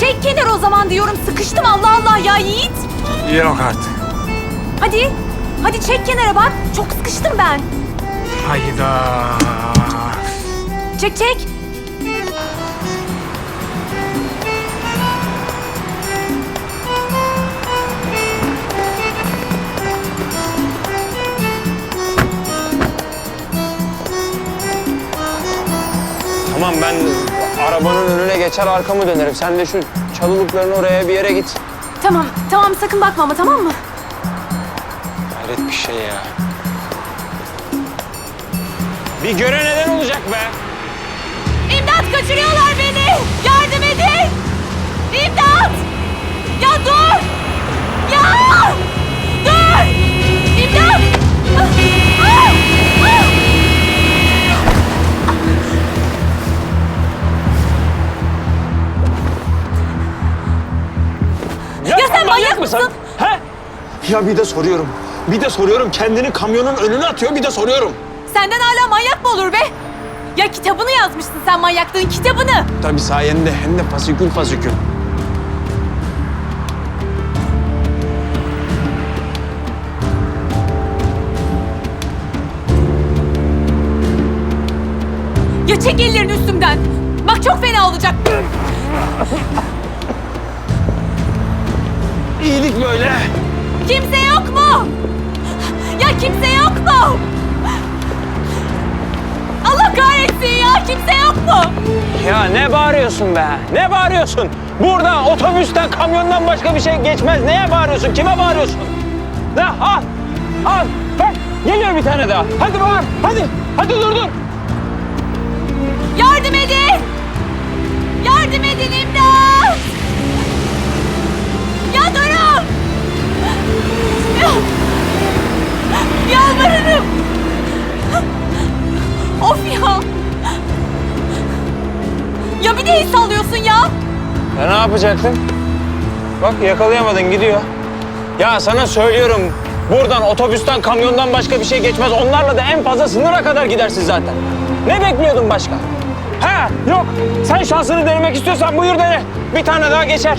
Çek kenara o zaman diyorum. Sıkıştım Allah Allah ya Yiğit. Yok artık. Hadi. Hadi çek kenara bak. Çok sıkıştım ben. Hayda. Çek çek. Tamam ben arabanın önüne geçer arkamı dönerim. Sen de şu çalılıkların oraya bir yere git. Tamam tamam sakın bakma ama tamam mı? Hayret bir şey ya. Bir göre neden olacak be? İmdat kaçırıyorlar sen manyak mısın? He? Ya bir de soruyorum. Bir de soruyorum. Kendini kamyonun önüne atıyor bir de soruyorum. Senden hala manyak mı olur be? Ya kitabını yazmışsın sen manyaklığın kitabını. Tabii sayende hem de fasikül fasikül. Ya çek ellerini üstümden. Bak çok fena olacak. İyilik böyle. Kimse yok mu? Ya kimse yok mu? Allah kahretsin ya kimse yok mu? Ya ne bağırıyorsun be? Ne bağırıyorsun? Burada otobüsten, kamyondan başka bir şey geçmez. Neye bağırıyorsun? Kime bağırıyorsun? Ne? Al. Al. Bak geliyor bir tane daha. Hadi bağır. Hadi. Hadi dur dur. Yardım edin! Yardım edin Of ya! Ya bir de el sallıyorsun ya! Ya ne yapacaktın? Bak yakalayamadın gidiyor. Ya sana söylüyorum. Buradan otobüsten, kamyondan başka bir şey geçmez. Onlarla da en fazla sınıra kadar gidersin zaten. Ne bekliyordun başka? Ha yok. Sen şansını denemek istiyorsan buyur dene. Bir tane daha geçer.